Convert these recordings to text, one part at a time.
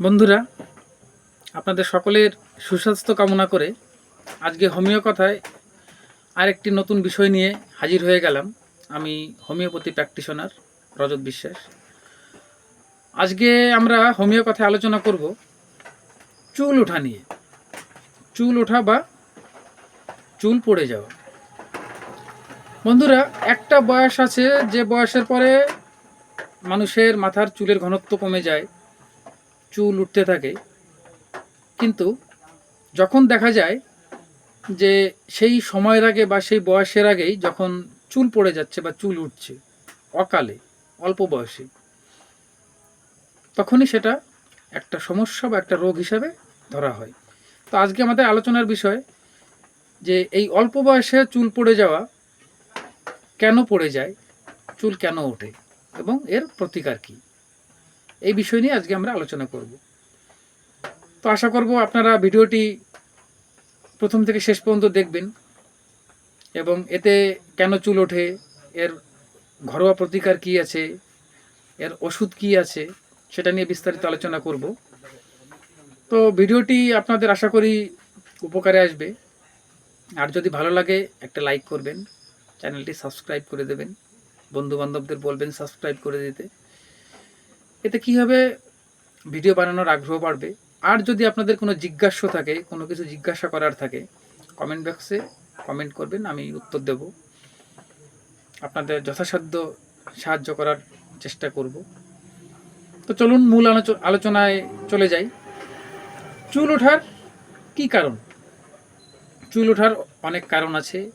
বন্ধুরা, আপনাদের সকলের সুস্বাস্থ্য কামনা করে আজকে হোমিও কথায় আরেকটি নতুন বিষয় নিয়ে হাজির হয়ে গেলাম। আমি হোমিওপ্যাথি প্র্যাকটিশনার রজত বিশ্বাস। আজকে আমরা হোমিও কথায় আলোচনা করব চুল ওঠা নিয়ে। চুল ওঠা বা চুল পড়ে যাওয়া। বন্ধুরা, একটা বয়স আছে, যে বয়সের পরে মানুষের মাথার চুলের ঘনত্ব কমে যায়। চুল উঠতে থাকে। কিন্তু যখন দেখা যায় যে সেই সময়ের আগে বা সেই বয়সের আগেই যখন চুল পড়ে যাচ্ছে বা চুল উঠছে, অকালে, অল্প বয়সে, তখনই সেটা একটা সমস্যা বা একটা রোগ হিসাবে ধরা হয়। তো আজকে আমাদের আলোচনার বিষয় যে এই অল্প বয়সে চুল পড়ে যাওয়া কেন পড়ে যায়, চুল কেন ওঠে এবং এর প্রতিকার কী? এই বিষয় নিয়ে আজকে আমরা আলোচনা করব। তো আশা করব আপনারা ভিডিওটি প্রথম থেকে শেষ পর্যন্ত দেখবেন এবং এতে কেন চুল ওঠে, এর ঘরোয়া প্রতিকার কি আছে, এর ওষুধ কি আছে, সেটা নিয়ে বিস্তারিত আলোচনা করব। তো ভিডিওটি আপনাদের আশা করি উপকারে আসবে। আর যদি ভালো লাগে, একটা লাইক করবেন, চ্যানেলটি সাবস্ক্রাইব করে দেবেন। বন্ধু বান্ধবদের বলবেন সাবস্ক্রাইব করে দিতে। এতে কী হবে? ভিডিও বানানোর আগ্রহ বাড়বে। আর যদি আপনাদের কোনো জিজ্ঞাসা থাকে, কোনো কিছু জিজ্ঞাসা করার থাকে কমেন্ট বক্সে কমেন্ট করবেন, আমি উত্তর দেব। আপনাদের যথাসাধ্য সাহায্য করার চেষ্টা করব। তো চলুন মূল আলোচ- আলোচনায় চলে যাই। চুল ওঠার কি কারণ? চুল ওঠার অনেক কারণ আছে।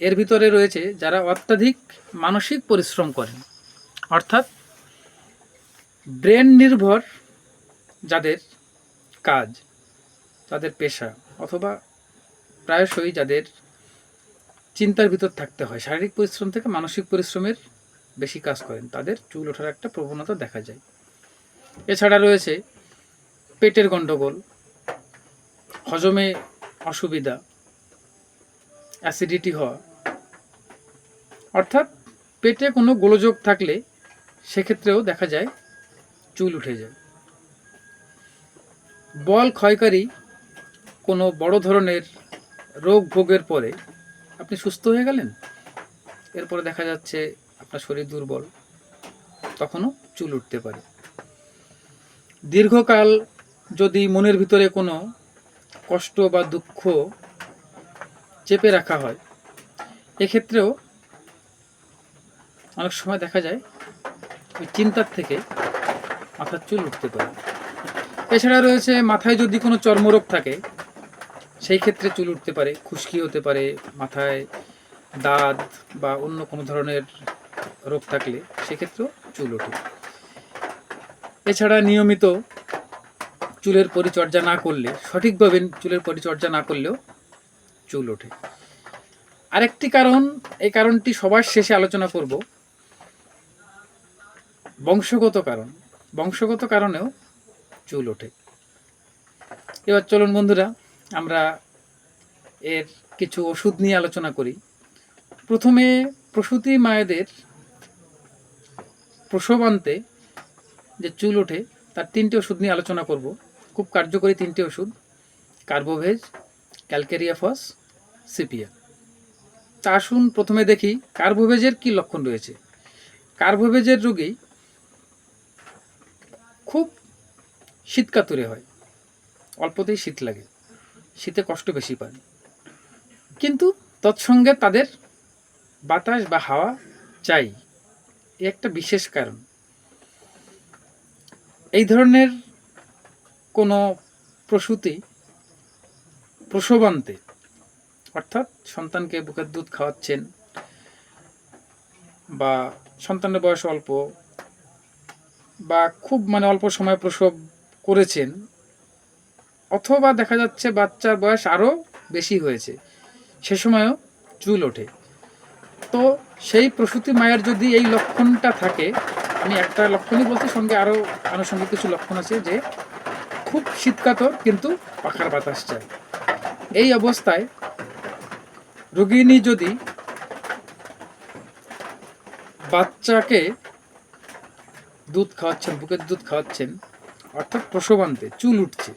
এর ভিতরে রয়েছে যারা অত্যাধিক মানসিক পরিশ্রম করেন। অর্থাৎ ব্রেন নির্ভর যাদের কাজ তাদের পেশা অথবা প্রায়শই যাদের চিন্তার ভিতর থাকতে হয়। শারীরিক পরিশ্রম থেকে মানসিক পরিশ্রমের বেশি কাজ করেন। তাদের চুল ওঠার একটা প্রবণতা দেখা যায়। এছাড়া রয়েছে পেটের গণ্ডগোল হজমে অসুবিধা, অ্যাসিডিটি হওয়া। অর্থাৎ পেটে কোনো গোলযোগ থাকলে সেক্ষেত্রেও দেখা যায় চুল উঠে যায়। বল ক্ষয়কারী কোনো বড় ধরনের রোগ ভোগের পরে আপনি সুস্থ হয়ে গেলেন? এরপরে দেখা যাচ্ছে আপনার শরীর দুর্বল, তখনও চুল উঠতে পারে। দীর্ঘকাল যদি মনের ভিতরে কোনো কষ্ট বা দুঃখ চেপে রাখা হয়, এক্ষেত্রেও অনেক সময় দেখা যায় ওই চিন্তার থেকে মাথার চুল উঠতে পারে। এছাড়া রয়েছে, মাথায় যদি কোনো চর্মরোগ থাকে, সেই ক্ষেত্রে চুল উঠতে পারে, খুশকি হতে পারে, মাথায় দাঁত বা অন্য কোনো ধরনের রোগ থাকলে সেক্ষেত্রেও চুল ওঠে। এছাড়া নিয়মিত চুলের পরিচর্যা না করলে, সঠিকভাবে চুলের পরিচর্যা না করলেও চুল ওঠে। আরেকটি কারণ, এই কারণটি সবার শেষে আলোচনা করব। বংশগত কারণ। বংশগত কারণেও চুল ওঠে। এবার চলুন বন্ধুরা, আমরা এর কিছু ওষুধ নিয়ে আলোচনা করি। প্রথমে প্রসূতি মায়েদের প্রসবান্তে যে চুল ওঠে, তার তিনটি ওষুধ নিয়ে আলোচনা করব। খুব কার্যকরী তিনটি ওষুধ, কার্বোভেজ ক্যালকেরিয়াফস সিপিয়া। তা আসুন প্রথমে দেখি কার্বোভেজের কি লক্ষণ রয়েছে। কার্বোভেজের রোগী খুব শীতকাতুরে হয়। অল্পতেই শীত লাগে। শীতে কষ্ট বেশি পান কিন্তু তৎসঙ্গে তাদের বাতাস বা হাওয়া চাই। একটা বিশেষ কারণ। এই ধরনের কোনো প্রসূতি প্রসবান্তে, অর্থাৎ সন্তানকে বুকের দুধ খাওয়াচ্ছেন বা সন্তানের বয়স অল্প বা খুব মানে অল্প সময় প্রসব করেছেন, অথবা দেখা যাচ্ছে বাচ্চার বয়স আরও বেশি হয়েছে, সে সময়ও চুল ওঠে। তো সেই প্রসূতি মায়ের যদি এই লক্ষণটা থাকে, আমি একটা লক্ষণই বলছি, সঙ্গে আরও আনুষঙ্গিক কিছু লক্ষণ আছে যে খুব শীতকাতর কিন্তু পাখার বাতাস চাই এই অবস্থায় রোগিনী যদি বাচ্চাকে দুধ খাওয়াচ্ছেন, বুকের দুধ খাওয়াচ্ছেন, অর্থাৎ প্রসবান্তে চুল উঠছে।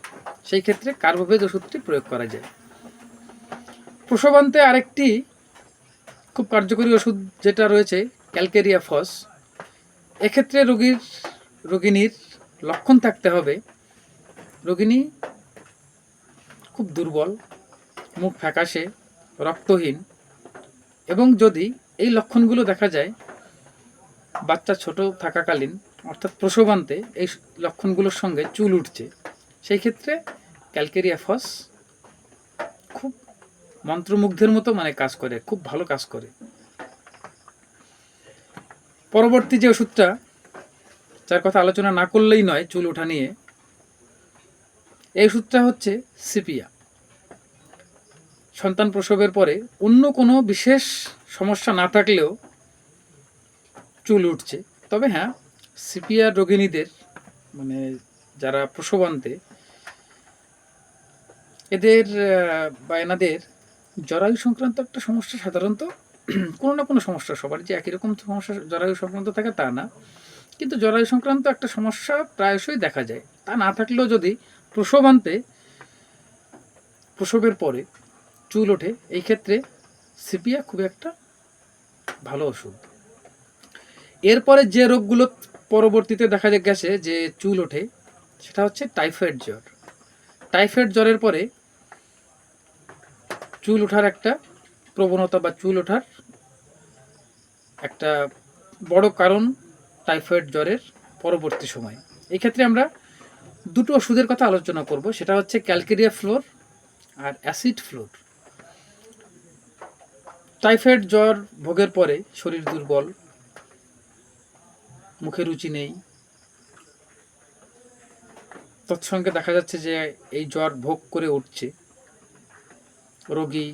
সেই ক্ষেত্রে কার্বোভেজ ওষুধটি প্রয়োগ করা যায়। প্রসবান্তে আরেকটি খুব কার্যকরী ওষুধ যেটা রয়েছে, ক্যালকেরিয়া ফস। এক্ষেত্রে রোগীর রোগিনীর লক্ষণ থাকতে হবে। রোগিনী খুব দুর্বল, মুখ ফ্যাকাশে, রক্তহীন এবং যদি এই লক্ষণগুলো দেখা যায়, বাচ্চা ছোট থাকাকালীন অর্থাৎ প্রসবান্তে এই লক্ষণগুলোর সঙ্গে চুল উঠছে। সেই ক্ষেত্রে ক্যালকেরিয়া ফস খুব মন্ত্রমুগ্ধের মতো মানে কাজ করে, খুব ভালো কাজ করে। পরবর্তী যে ওষুধটা, যার কথা আলোচনা না করলেই নয় চুল ওঠা নিয়ে, এই ওষুধটা হচ্ছে সিপিয়া। সন্তান প্রসবের পরে অন্য কোনো বিশেষ সমস্যা না থাকলেও চুল উঠছে। তবে হ্যাঁ সিপিআর রোগিণীদের মানে যারা প্রসবান্তে, এদের বা এনাদের জরায়ু সংক্রান্ত একটা সমস্যা সাধারণত কোনো না কোনো সমস্যা সবার, যে একই রকম সমস্যা জরায়ু সংক্রান্ত থাকে তা না। কিন্তু জরায়ু সংক্রান্ত একটা সমস্যা প্রায়শই দেখা যায়। তা না থাকলেও যদি প্রসবান্তে, প্রসবের পরে চুল ওঠে, এই ক্ষেত্রে সিপিয়া খুব একটা ভালো ওষুধ। এরপরে যে রোগগুলো পরবর্তীতে দেখা গেছে যে চুল ওঠে, সেটা হচ্ছে টাইফয়েড জ্বর। টাইফয়েড জ্বরের পরে চুল ওঠার একটা প্রবণতা বা চুল ওঠার একটা বড় কারণ টাইফয়েড জ্বরের পরবর্তী সময়। এই ক্ষেত্রে আমরা দুটো ওষুধের কথা আলোচনা করব, সেটা হচ্ছে ক্যালকেরিয়া ফ্লোর আর অ্যাসিড ফ্লোর। টাইফয়েড জ্বর ভোগের পরে শরীর দুর্বল মুখে রুচি নেই। তৎসঙ্গে দেখা যাচ্ছে যে এই জ্বর ভোগ করে উঠছে। রোগী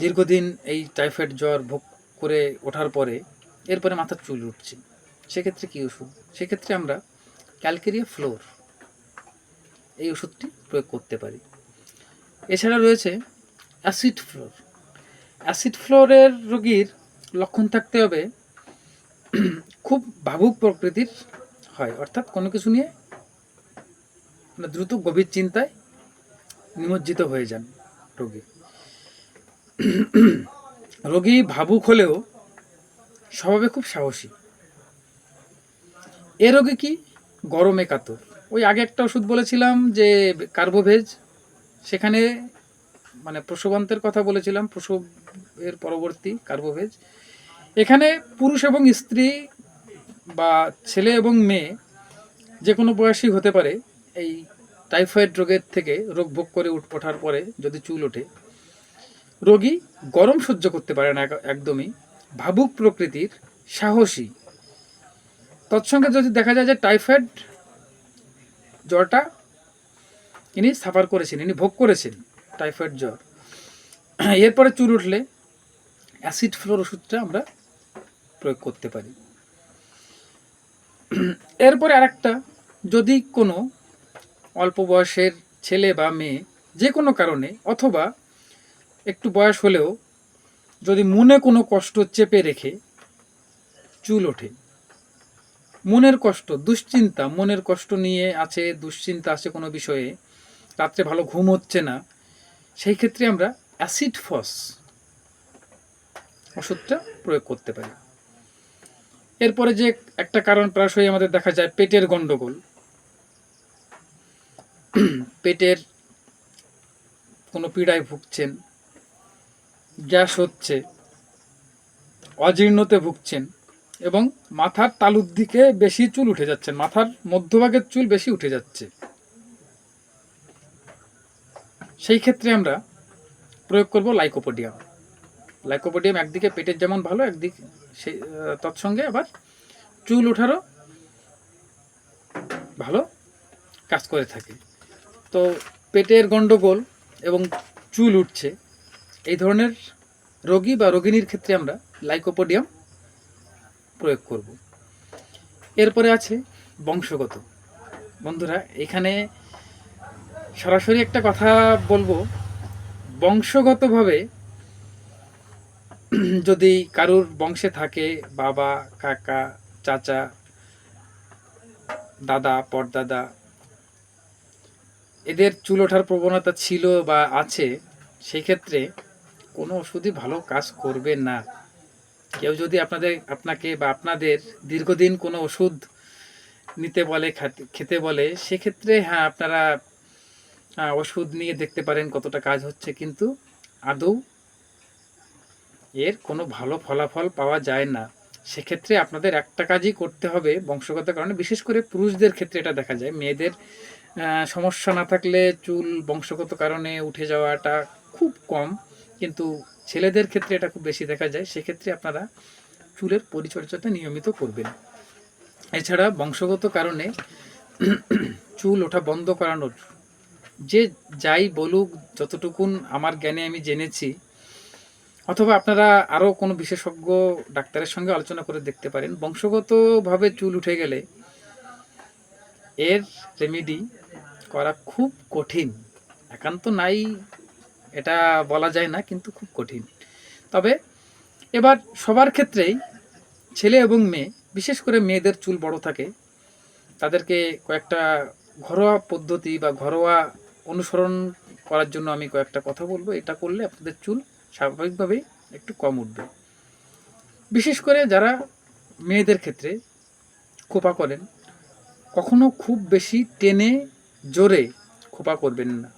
দীর্ঘদিন এই টাইফয়েড জ্বর ভোগ করে ওঠার পরে এরপরে মাথার চুল উঠছে সেক্ষেত্রে কী ওষুধ? সেক্ষেত্রে আমরা ক্যালকেরিয়া ফ্লোর এই ওষুধটি প্রয়োগ করতে পারি। এছাড়া রয়েছে অ্যাসিড ফ্লোর। অ্যাসিড ফ্লোরের রোগীর লক্ষণ থাকতে হবে খুব ভাবুক প্রকৃতির হয়। অর্থাৎ কোনো কিছু নিয়ে দ্রুত গভীর চিন্তায় নিমজ্জিত হয়ে যান রোগী। রোগী ভাবুক হলেও স্বভাবে খুব সাহসী। এ রোগী কি? গরমে কাতর। ওই আগে একটা ওষুধ বলেছিলাম যে কার্বোভেজ, সেখানে মানে প্রসবান্তের কথা বলেছিলাম প্রসবের পরবর্তী কার্বোভেজ। এখানে পুরুষ এবং স্ত্রী বা ছেলে এবং মেয়ে যে কোনো বয়সী হতে পারে এই টাইফয়েড রোগের থেকে রোগ ভোগ করে উঠ ওঠার পরে যদি চুল ওঠে, রোগী গরম সহ্য করতে পারে না এক- একদমই। ভাবুক প্রকৃতির সাহসী। তৎসঙ্গে যদি দেখা যায় যে টাইফয়েড জ্বরটা ইনি সাফার করেছেন, ইনি ভোগ করেছেন টাইফয়েড জ্বর। এরপরে চুল উঠলে অ্যাসিড ফ্লোর ওষুধটা আমরা প্রয়োগ করতে পারি। এরপরে আরেকটা, যদি কোনো অল্প বয়সের ছেলে বা মেয়ে যে কোনো কারণে অথবা একটু বয়স হলেও যদি মনে কোনো কষ্ট চেপে রেখে চুল ওঠে, মনের কষ্ট, দুশ্চিন্তা, মনের কষ্ট নিয়ে আছে, দুশ্চিন্তা আছে কোনো বিষয়ে, রাত্রে ভালো ঘুম হচ্ছে না, সেই ক্ষেত্রে আমরা অ্যাসিড ফস ওষুধটা প্রয়োগ করতে পারি। এরপরে যে একটা কারণ প্রায়শই আমাদের দেখা যায়, পেটের গন্ডগোল। পেটের কোনো পীড়ায় ভুগছেন গ্যাস হচ্ছে অজীর্ণতে ভুগছেন এবং মাথার তালুর দিকে বেশি চুল উঠে যাচ্ছে মাথার মধ্যভাগের চুল বেশি উঠে যাচ্ছে। সেই ক্ষেত্রে আমরা প্রয়োগ করব লাইকোপোডিয়াম লাইকোপোডিয়াম একদিকে পেটের যেমন ভালো, একদিক সেই তৎসঙ্গে আবার চুল ওঠারও ভালো কাজ করে থাকে। তো পেটের গন্ডগোল এবং চুল উঠছে, এই ধরনের রোগী বা রোগিণীর ক্ষেত্রে আমরা লাইকোপোডিয়াম প্রয়োগ করব। এরপরে আছে বংশগত। বন্ধুরা, এখানে সরাসরি একটা কথা বলব। বংশগতভাবে যদি কারুর বংশে থাকে বাবা, কাকা, চাচা, দাদা, পরদাদা, এদের চুল ওঠার প্রবণতা ছিল বা আছে সেই ক্ষেত্রে কোনো ওষুধই ভালো কাজ করবে না। কেউ যদি আপনাদের, আপনাকে বা আপনাদের দীর্ঘদিন কোনো ওষুধ নিতে বলে, খেতে বলে, সেক্ষেত্রে হ্যাঁ আপনারা ওষুধ নিয়ে দেখতে পারেন কতটা কাজ হচ্ছে, কিন্তু আদৌ এর কোনো ভালো ফলাফল পাওয়া যায় না। সেক্ষেত্রে আপনাদের একটা কাজই করতে হবে বংশগত কারণে, বিশেষ করে পুরুষদের ক্ষেত্রে এটা দেখা যায়। মেয়েদের সমস্যা না থাকলে চুল বংশগত কারণে উঠে যাওয়াটা খুব কম, কিন্তু ছেলেদের ক্ষেত্রে এটা খুব বেশি দেখা যায়। সেক্ষেত্রে আপনারা চুলের পরিচর্যাটা নিয়মিত করবেন। এছাড়া বংশগত কারণে চুল ওঠা বন্ধ করানোর যে যাই বলুক, যতটুকুন আমার জ্ঞানে আমি জেনেছি অথবা আপনারা আরও কোনো বিশেষজ্ঞ ডাক্তারের সঙ্গে আলোচনা করে দেখতে পারেন। বংশগতভাবে চুল উঠে গেলে এর রেমেডি করা খুব কঠিন। একান্ত নাই, এটা বলা যায় না, কিন্তু খুব কঠিন। তবে এবার সবার ক্ষেত্রেই ছেলে এবং মেয়ে, বিশেষ করে মেয়েদের চুল বড় থাকে, তাদেরকে কয়েকটা ঘরোয়া পদ্ধতি বা ঘরোয়া অনুসরণ করার জন্য আমি কয়েকটা কথা বলব। এটা করলে আপনাদের চুল স্বাভাবিকভাবেই একটু কম উঠবে। বিশেষ করে যারা মেয়েদের ক্ষেত্রে খোপা করেন, কখনো খুব বেশি টেনে জোরে খোপা করবেন না।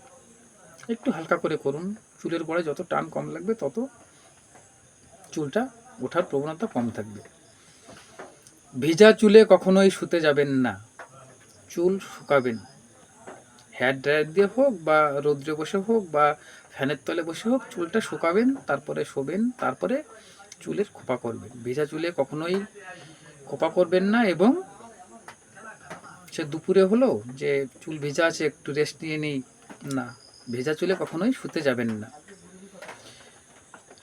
একটু হালকা করে করুন, চুলের গোড়ায় যত টান কম লাগবে তত চুলটা ওঠার প্রবণতা কম থাকবে। ভেজা চুলে কখনোই শুতে যাবেন না, চুল শুকাবেন। হেয়ার ড্রায়ার দিয়ে হোক বা রৌদ্রে বসে হোক বা ফ্যানের তলে বসে হোক, চুলটা শুকাবেন, তারপরে শোবেন, তারপরে চুলের খোপা করবেন। ভেজা চুলে কখনোই খোপা করবেন না এবং সে দুপুরে হলো যে চুল ভেজা আছে, একটু রেস্ট নিয়ে নিই, না, ভেজা চুলে কখনোই শুতে যাবেন না।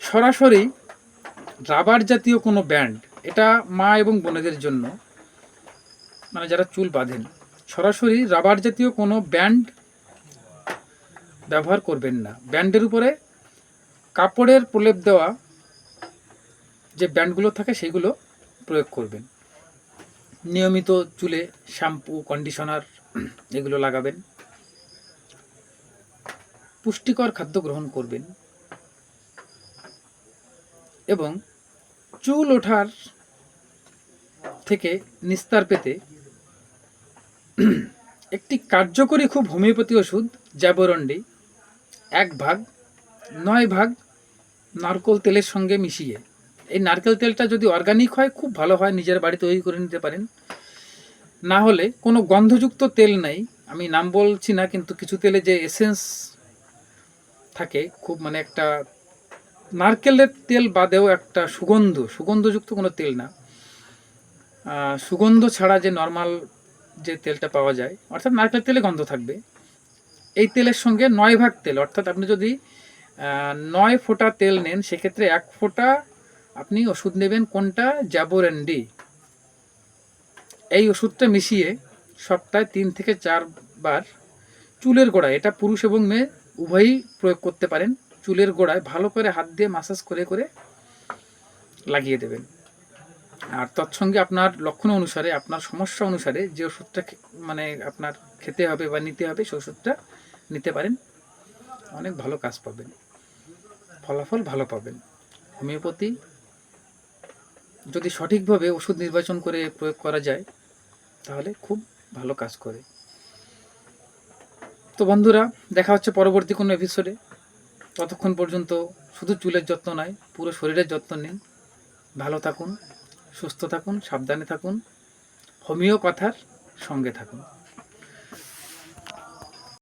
সরাসরি রাবার জাতীয় কোনো ব্যান্ড এটা মা এবং বোনেদের জন্য মানে যারা চুল বাঁধেন সরাসরি রাবার জাতীয় কোনো ব্যান্ড ব্যবহার করবেন না। ব্যান্ডের উপরে কাপড়ের প্রলেপ দেওয়া যে ব্যান্ডগুলো থাকে সেগুলো প্রয়োগ করবেন। নিয়মিত চুলে শ্যাম্পু, কন্ডিশনার এগুলো লাগাবেন। পুষ্টিকর খাদ্য গ্রহণ করবেন। এবং চুল ওঠার থেকে নিস্তার পেতে একটি কার্যকরী খুব হোমিওপ্যাথি ওষুধ, জ্যাবোরন্ডি, এক ভাগ, নয় ভাগ নারকোল তেলের সঙ্গে মিশিয়ে। এই নারকেল তেলটা যদি অর্গানিক হয়, খুব ভালো হয়, নিজের বাড়ি তৈরি করে নিতে পারেন। না হলে কোনো গন্ধযুক্ত তেল নেই, আমি নাম বলছি না, কিন্তু কিছু তেলে যে এসেন্স থাকে, খুব মানে একটা নারকেলের তেল বাদেও একটা সুগন্ধ, সুগন্ধযুক্ত কোনো তেল না। সুগন্ধ ছাড়া যে নর্মাল যে তেলটা পাওয়া যায়, অর্থাৎ নারকেল তেলে গন্ধ থাকবে। এই তেলের সঙ্গে নয় ভাগ তেল, অর্থাৎ আপনি যদি নয় ফোঁটা তেল নেন, সেক্ষেত্রে এক ফোঁটা আপনি ওষুধ নেবেন কোনটা? জ্যাবোরেন্ডি। এই ওষুধটা মিশিয়ে সপ্তাহে তিন থেকে চারবার চুলের গোড়ায়, এটা পুরুষ এবং মেয়ে, উভয়ই প্রয়োগ করতে পারেন। চুলের গোড়ায় ভালো করে হাত দিয়ে মাসাজ করে করে লাগিয়ে দেবেন। আর তৎসঙ্গে আপনার লক্ষণ অনুসারে, আপনার সমস্যা অনুসারে যে ওষুধটা মানে আপনার খেতে হবে বা নিতে হবে সেই ওষুধটা নিতে পারেন। অনেক ভালো কাজ পাবেন। ফলাফল ভালো পাবেন। হোমিওপ্যাথি যদি সঠিকভাবে ওষুধ নির্বাচন করে প্রয়োগ করা যায়, তাহলে খুব ভালো কাজ করে। তো বন্ধুরা, দেখা হচ্ছে পরবর্তী কোনো এপিসোডে ততক্ষণ পর্যন্ত শুধু চুলের যত্ন নয়, পুরো শরীরের যত্ন নিন। ভালো থাকুন। সুস্থ থাকুন সাবধানে থাকুন হোমিও কথার সঙ্গে থাকুন।